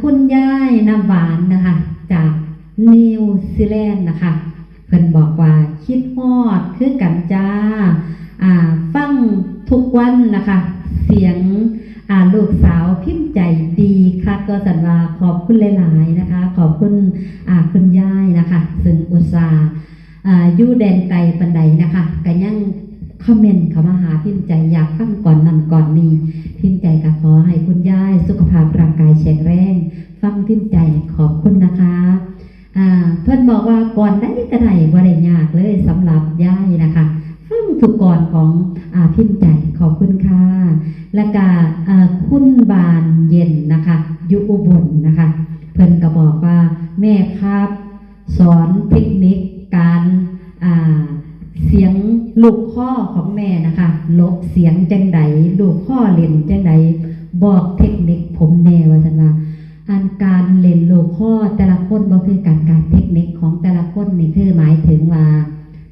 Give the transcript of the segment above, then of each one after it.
คุณยายน้ำหวานนะคะ จากนิวซีแลนด์นะคะเพิ่นบอกว่าคิดฮอดคือกันจ้าฟังทุกวันนะคะ เสียงลูกสาวพิมพ์ใจดีค่ะก็สันว่าขอบคุณหลาย ๆ นะคะ ขอบคุณคุณยายนะคะ ซึ่งอุตสาห์ยู่แดนไกลปันใดนะคะกันยัง คอมเมนต์เข้ามาหาพิมพ์ใจอยากฟังก่อนนั้นก่อนนี้พิมพ์ใจก็ขอให้คุณยายสุขภาพร่างกายแข็งแรง ฟังพิมพ์ใจขอบคุณนะคะอ่าเพื่อนบอกว่าก่อนได้ก็ได้บ่ได้ยากเลยสำหรับยายนะคะฟังทุกก่อนของอ่าพิมพ์ใจขอบคุณค่ะและก็อ่าคุณบานเย็นนะคะอยู่อุบลนะคะ เพิ่นก็บอกว่าแม่ครับ สอนเทคนิคการอ่า ลูกข้อของแม่นะคะลบเสียงจังใดลูกข้อเล่นจังใดบอกเทคนิคผมแน่ว่าซั่นว่าอันการเล่นลูกข้อแต่ละคนบ่คือการการเทคนิคของแต่ละคนนี่คือหมายถึงว่า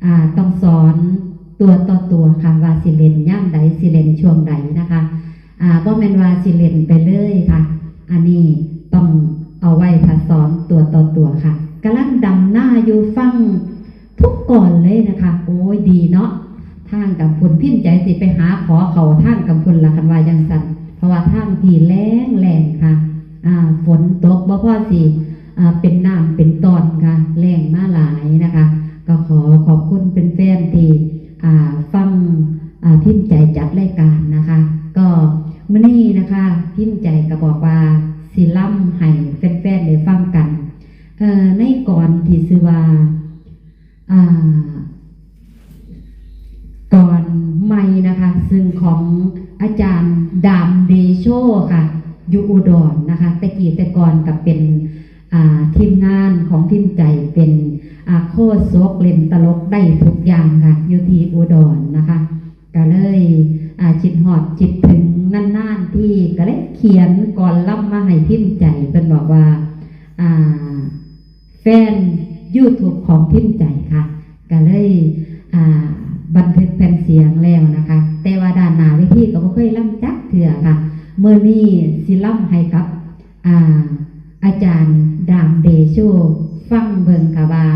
อ่าต้องสอนตัวต่อตัวค่ะว่าสิเล่นย่ามใดสิเล่นช่วงใดนะคะอ่าบ่แมนว่าสิเล่นไปเลยค่ะ อันนี้ต้องเอาไว้ถ้าสอนตัวต่อตัวค่ะกำลังดำหน้าอยู่ฟัง ทุกก่อนเลยนะคะ โอ้ยดีเนาะทางกับพุนพิมพ์ใจสิไปหาขอเขาทางกับพุนละกันว่าจังสันเพราะว่าทางผีแรงแรงค่ะ อ่า ฝนตกบ่พ่อสิอ่าเป็นน้ำเป็นตอนค่ะ แรงมาหลายนะคะ ก็ขอขอบคุณเป็นแฟนที่อ่าฟังอ่าพิมพ์ใจจัดรายการนะคะ ก็มื่อนี้นะคะพิมพ์ใจก็บอกว่าสิล่ำให้แฟนๆได้ฟังกันเอ่อในก่อนที่ซื้อว่า ก่อนไม่นะคะ ซึ่งของอาจารย์ดามเดโชค่ะยูอุดรนะคะต่กี้แต่ก่อนกับเป็นทีมงานของทีมใจเป็นโคตรโซกเล่นตลกได้ทุกอย่างค่ะอยู่ที่อุดรนะคะ ก็เลยจิตหอดจิตถึงนั่นๆที่ก็เลยเขียนก่อนล่ำมาให้พิมใจเป็นบอกว่าแฟน YouTube ของพิมใจค่ะ ก็เลยบันทึกแผ่นเสียงแล้วนะคะ แต่ว่าด้านหน้าเวทีก็บ่เคยล่ำจักเถื่อค่ะ เมื่อนี้สิล่ำให้กับอาอาจารย์ดามเดโชฟังเบิงค่ะว่า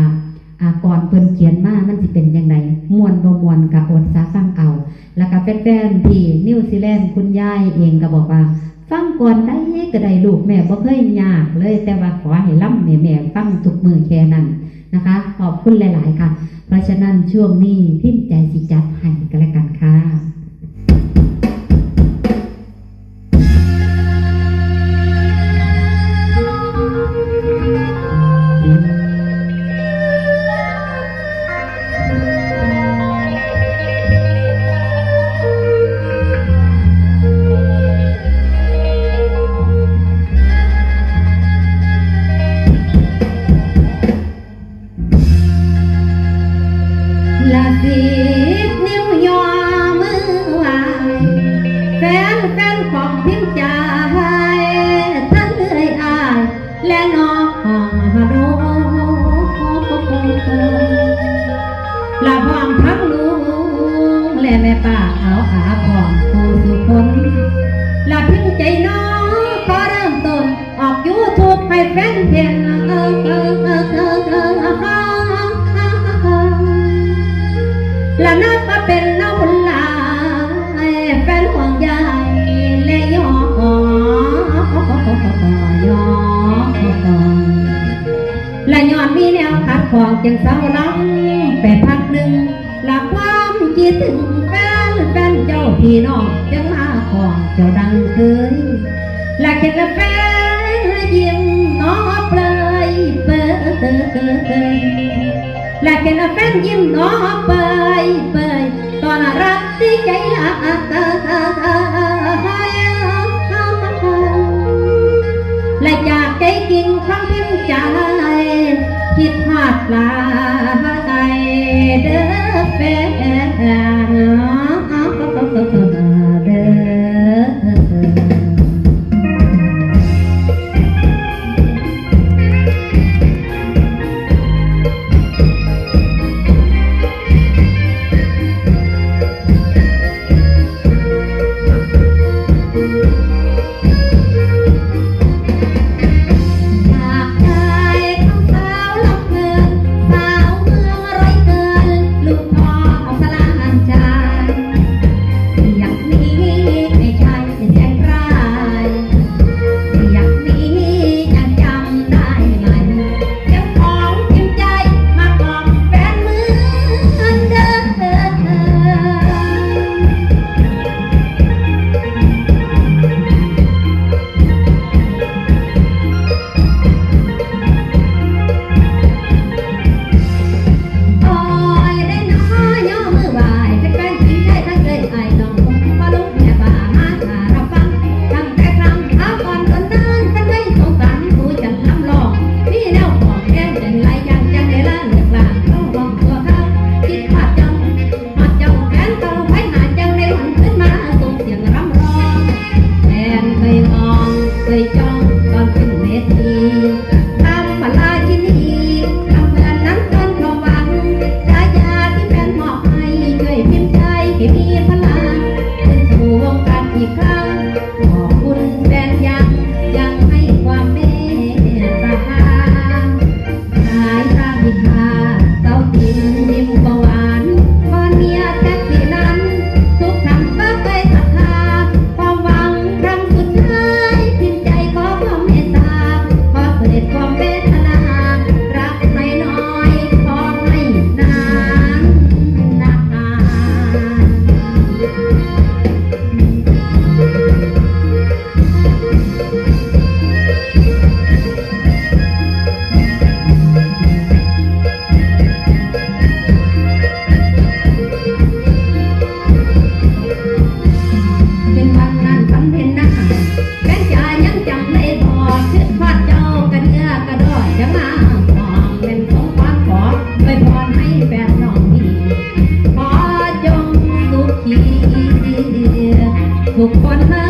อาก่อนเพิ่นเขียนมามันสิเป็นยังไงมวนบ่มวนกับอดซาฟังเอา แล้วก็แฟนๆที่นิวซีแลนด์คุณยายเองก็บอกว่า ฟังก่อนได้ก็ได้ลูกแม่บ่เคยยากเลยแต่ว่าขอให้ล่ำแม่แม่ฟังทุกมือแค่นั้น นะคะ ขอบคุณหลาย ๆ ค่ะ เพราะฉะนั้นช่วงนี้พิมพ์ใจสิจัดให้ และแม่ป้าเอาอาพร้อมผู้สุคนละพิมพ์ใจน้องขอเริ่มต้นออกยูทูบให้แฟนเพลงเออเออเออเออเออเออและนับว่าเป็นน้องลายแฟนห่วงใยและยออยอและย้อนมีแนวขัดของจึงเศร้าลัง พี่น้องจึงมาของเจ้าดังเคยและเก็บแฟยิ้มน้อเปลยเปิดและแค่นแฟนยิ้มน้อเปยเปยตอนรักที่ใจละและจากใจกินความพิมพ์ใจคิดหอดลาเด้อแฟน บุคคลให้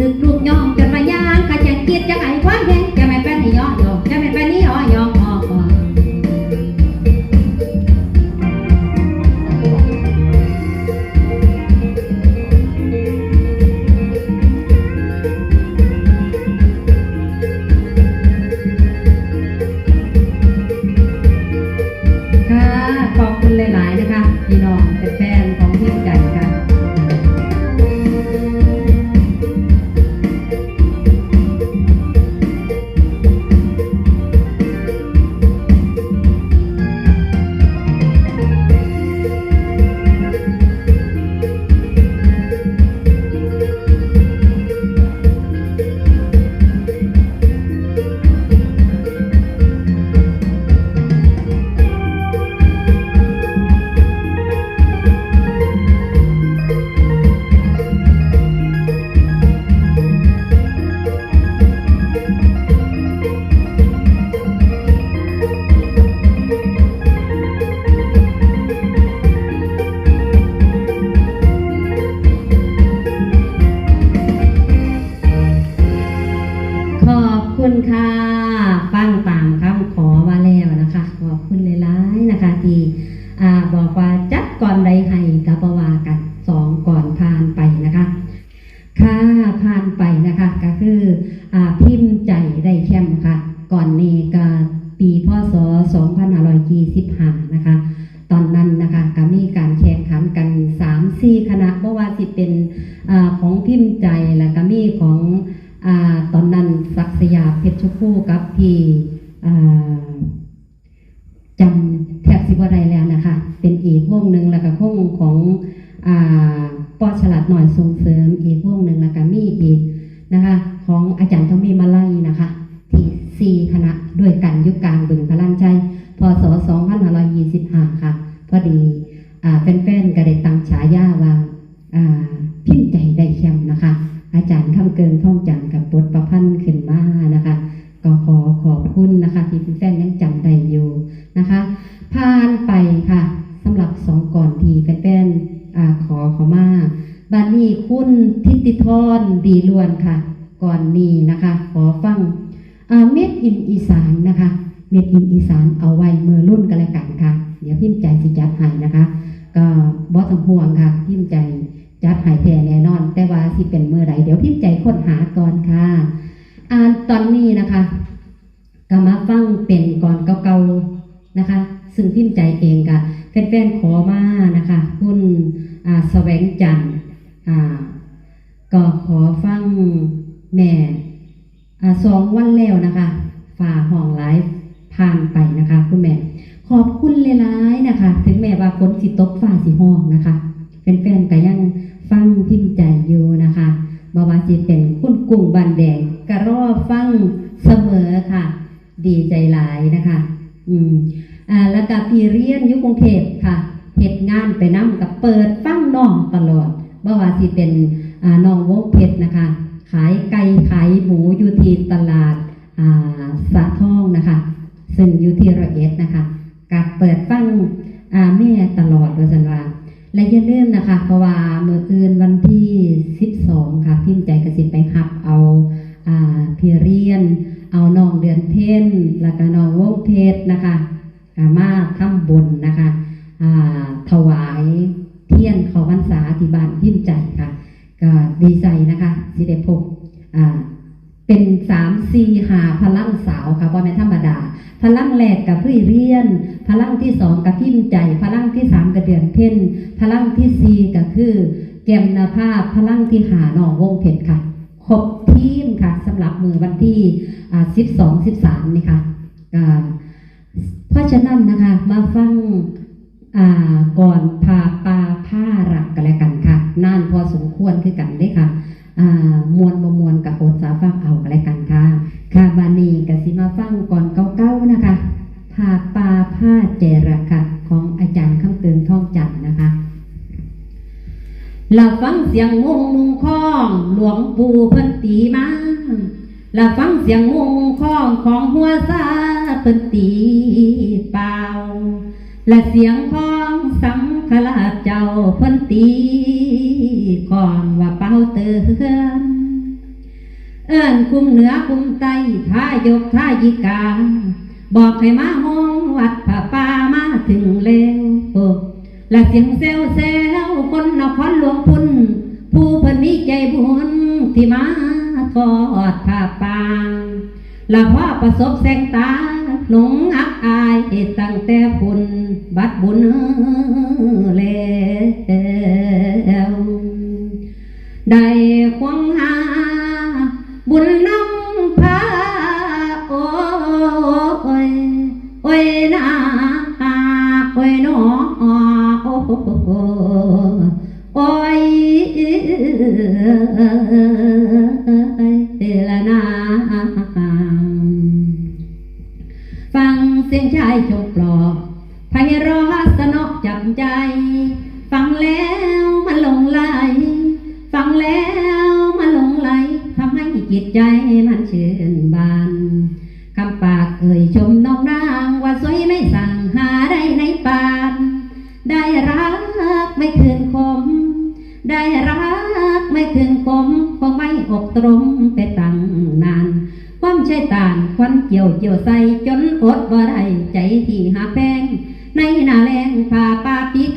พ่อ อน บอต้องห่วงค่ะ พิมพ์ใจจัดให้แท้แน่นอน แต่ว่าสิเป็นเมื่อไรเดี๋ยวพิมพ์ใจค้นหาก่อนค่ะอ่าตอนนี้นะคะก็มาฟังเป็นก่อนเก่าๆนะคะ ซึ่งพิมพ์ใจเองกะแฟนๆขอมานะคะ คุณอ่าแสวงจันทร์อ่าก็ขอฟังแม่อ่าสองวันแล้วนะคะฝ่าห้องไลฟ์ผ่านไปนะคะ คุณแม่ ขอบคุณหลายนะคะ ถึงแม้ว่าฝนสิตกฝ่าสิห้องนะคะแฟนๆก็ยังฟังพิมพ์ใจอยู่นะคะบว่าสิเป็นคุณกุ้งบันแดงกระรอฟังเสมอค่ะ ดีใจหลายนะคะ อืมอ่าแล้วก็พี่เรียนยู่กรุงเทพค่ะเหตุงานไปนั่กับเปิดฟังน้องตลอดบ่ว่าสิเป็นอ่าน้องวงเพชรนะคะ ขายไก่ขายหมูอยู่ที่ตลาดอ่าสะทองนะคะ ซึ่งอยู่ที่ระเอ็ดนะคะ กับเปิดฟังแม่ตลอดว่าสันว่าและอย่าลืมนะคะ เพราะว่าเมื่ออื่นวันที่ 12 ค่ะ พิมพ์ใจกระสิบไปหับเอาอาพี่เรียน เอาน้องเดือนเพ่นแล้วก็น้องวงเพชรนะคะามาทำบุญนะคะถวายเทียนขาพรรษาที่บ้านพิมพ์ใจค่ะ ก็ดีใจนะคะสิได้พบอ่า เป็นสามสี่หาพลังสาวค่ะว่าไม่นธรรมดา พลังแรกกับพี่เรียน พลังที่สองกับพิมพ์ใจ พลังที่สามกับเดือนเพ่นพลังที่สี่ก็คือแกมนาภาพพลังที่หาหนองวงเพชรค่ะครบทีมค่ะสำหรับมือวันที่อ่าสิบสองสิบสามนี่ค่ะอ่าเพราะฉะนั้นนะคะมาฟังอ่าก่อนพาปลาผ้ารักกันแล้วกันค่ะ นานพอสมควรคือกันเลยค่ะ มวนบมวนกับโอดสาฟังเอากันแล้วกันค่ะ ค่ะบานีกับสิมาฟังก่อนเก้าๆนะคะพาปลาผ้าเจระค่ะของอาจารย์คำเตือนท่องจันนะคะเราฟังเสียงมุงมุงคล้อง หลวงปู่เพิ่นตีมาเราฟังเสียงมุงมุงคล้องของหัวซาเพิ่นตีเป่าและเสียงของสัง ฆราชเจ้าเพ้นตีก่อนว่าเป้าเตือนเอิ้นคุมเหนือคุมใต้ท่ายกท่ายิกา บอกให้มาห้องวัดผ้าป่ามาถึงแล้วโอ้และเสียงเซลเซลคนนครหลวงพุ่นผู้เพิ่นมีใจบุญที่มาทอดผ้าป่าและพ่อประสบแสงตา หลงอักอายตั้งแต่บุญบัดบุญแล้วได้ควงหา บุญนำพาโอ้ยโอ้ยนาโอ้ยนอโอ้โอ้ย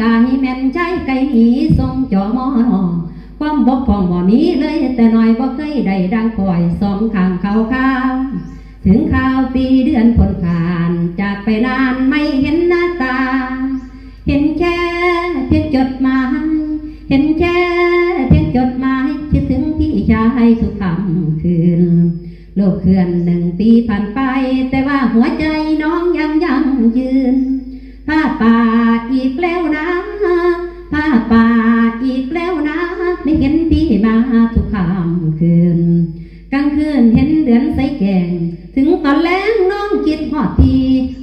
กายแม่นใจไก่หนีทรงจอมอนอความบกพร่องบ่มีเลยแต่น้อยบ่เคยได้ดังคอยสองข้างเขาข้าวถึงข่าวปีเดือนผลผ่านจากไปนานไม่เห็นหน้าตา เห็นแค่เพียงจดหมายเห็นแค่เพียงจดหมายคิดถึงพี่ชายทุกคำคืนโลกเคลื่อนหนึ่งปีผ่านไป แต่ว่าหัวใจน้องยังยังยืน ผ้าป่าอีกแล้วนะผ้าป่าอีกแล้วนะ ไม่เห็นพี่มาทุกค่ำคืน กลางคืนเห็นเดือนใสแกง ถึงตอนแล้งน้องคิดหอดที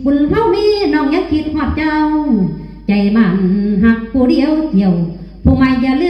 บุญเฮามีน้องยังคิดหอดเจ้า ใจมันหักผู้เดียวเกี่ยว ผู้ไม่อย่าลืม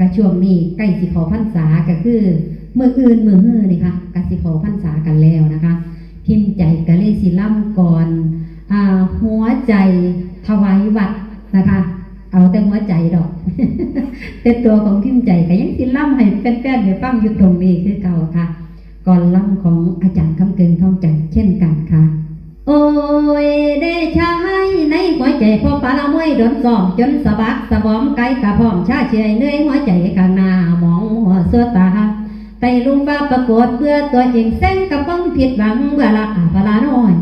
นะคะกะช่วงนี้ใกล้สิขอพรรษาก็คือมืออื่นมือเฮือนี่ค่ะกะสิขอพรรษากันแล้วนะคะ พิมพ์ใจกะเลยสิล่ำก่อนอ่าหัวใจถวายวัดนะคะ เอาแต่หัวใจดอกแต่ตัวของพิมพ์ใจก็ยังสิล่ำให้แฟนๆได้ฟังอยู่ตรงนี้คือเก่าค่ะ ก่อนล่ำของอาจารย์คำเกินท่องใจเช่นกันค่ะ โอ้ยได้ใช้ในหัวใจพอปลาละมวยโดนซ้อมจนสะบักสะบอมไกลกะพร้อมชาเชยเนื่อยหัวใจข้างหน้ามองหัวเสื้อตาไต่ลุงฟ้าประกวดเพื่อตัวเองเส้นกระป้องผิดหวังเบื่อละอาพลาน้อย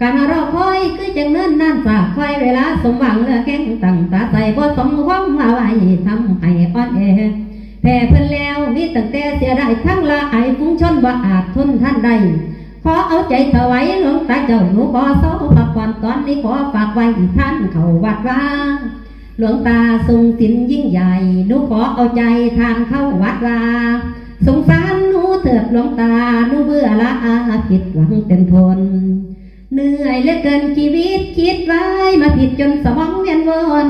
การรอคอยคือจังเนิ่นนานสาคอยเวลาสมหวังเลือแข้งตั้งตาใส่บ่สมหวังว่าไว้ทำให้อ่อนแอแพ้เพิ่นแล้วมีตั้งแต่เสียดายทั้งละอฟุ้งชนว่าอาจทนท่านใด ขอเอาใจถวายหลวงตาเจ้าหนูขอเศร้าพักผ่อนตอนนี้ขอฝากไว้ท่านเขาวัดว่า หลวงตาทรงสินยิ่งใหญ่หนูขอเอาใจทานเข้าวัดว่าสงสารหนูเถิดหลวงตาหนูเบื่อละอาผิดหวังเต็มทนเหนื่อยเหลือเกินชีวิตคิดไว้มาผิดจนสมองเวียนวน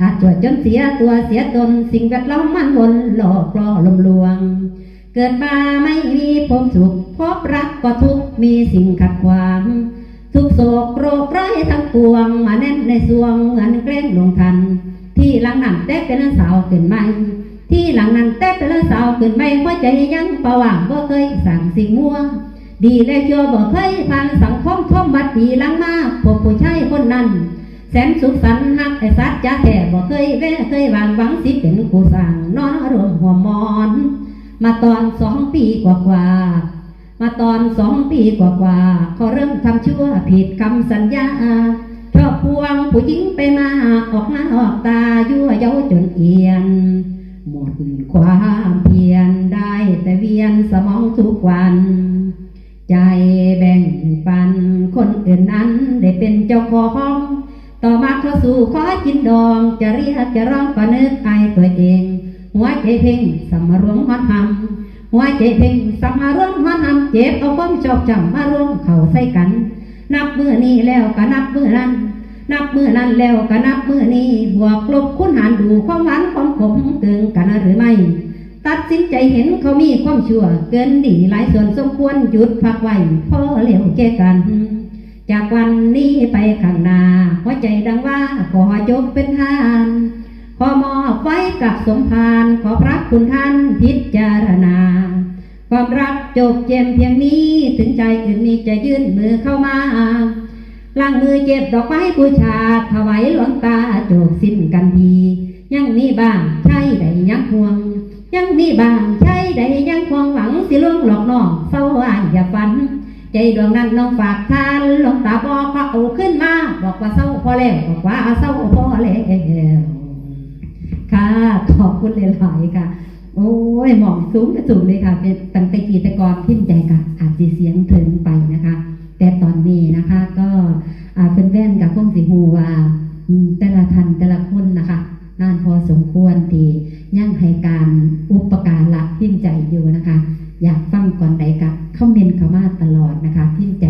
อาจจวดจนเสียตัวเสียตนสิ่งแวดล้อมมันวนหลอกล่อลมลวง เกิดมาไม่มีพบสุขพบรักก็ทุกมีสิ่งขัดขวาง ทุกโศกโรคร้ายทั้งปวง มาแน่นในสวงเหมือนเกล้งลงทัน ที่หลังนั้นแตกเป็นสาวขึ้นใหม่ที่หลังนั้นแตกเป็นสาวขึ้นใหม่หัวใจยังประว่างบ่เคยสั่งสิ่งมัวดีและชั่วบ่เคยผ่านสังคมทมบัดดีหลังมาพบผู้ชายคนนั้น แสนสุขสันต์ฮักไอ้สัตว์จะแท้บ่เคยแว่เคยวางหวังสิเป็นกูสั่งนอนรวมหัวมอน มาตอนสองปีกว่าๆมาตอนสองปีกว่าๆเขาเริ่มทำชั่วผิดคำสัญญาชอบพวงผู้หญิงไปมาออกหน้าออกตายั่วเย้าจนเอียน หมดความเพียรได้แต่เวียนสมองทุกวัน ใจแบ่งปันคนอื่นนั้นได้เป็นเจ้าของต่อมาเขาสู่ขอกินดองจะเรียกจะร้องก็นึกอตัวเอง หัวใจเพ่งสมารวมหัดทำหัวใจเพ่งสมารวมหัดทำเจ็บเอาความชอบจำมารวมเข้าใส่กัน นับมือนี้แล้วก็นับมือนั้นนับมือนั้นแล้วก็นับมือนี้บวกลบคูณหารดูความหวานความขมเกินกันหรือไม่ ตัดสินใจเห็นเขามีความชั่ว เกินดีหลายส่วนสมควรหยุดพักไว้พอเร็วแก่กัน จากวันนี้ไปข้างหน้าหัวใจดังว่าขอจบเป็นทาน ขอมอบไว้กับสมภารขอพระคุณท่านพิจารณา ความรักจบเจมเพียงนี้ถึงใจอื่นมีจะยื่นมือเข้ามาล้างมือเจ็บดอกไม้บูชาถวายหลวงตาจบสิ้นกันทียังมีบ้างใช่ใดยังห่วง ยังมีบ้างใช่ใดยังความหวังสิล่วงหลอกน้องเศร้าอ่ายอย่าฝัน ใจดวงนั้นน้องฝากทานหลวงตาบอกว่าเอาขึ้นมา บอกว่าเศร้าพอแล้วบอกว่าเศร้าพอแล้ว ค่ะ ขอบคุณหลายๆค่ะ โอ้ยหมองสูงกระสูงเลยค่ะ เป็นตั้งแต่กีตะกอนพิมพ์ใจค่ะอาจจะเสียงถึงไปนะคะ แต่ตอนนี้นะคะ ก็อาเป็นแว่นกับคงสีหูว่าแต่ละทันแต่ละคนนะคะนานพอสมควรที่ยังให้การอุปการละพิมพ์ใจอยู่นะคะ อยากฟังก่อนใดกับคอมเมนต์เข้ามาตลอดนะคะ พิมพ์ใจ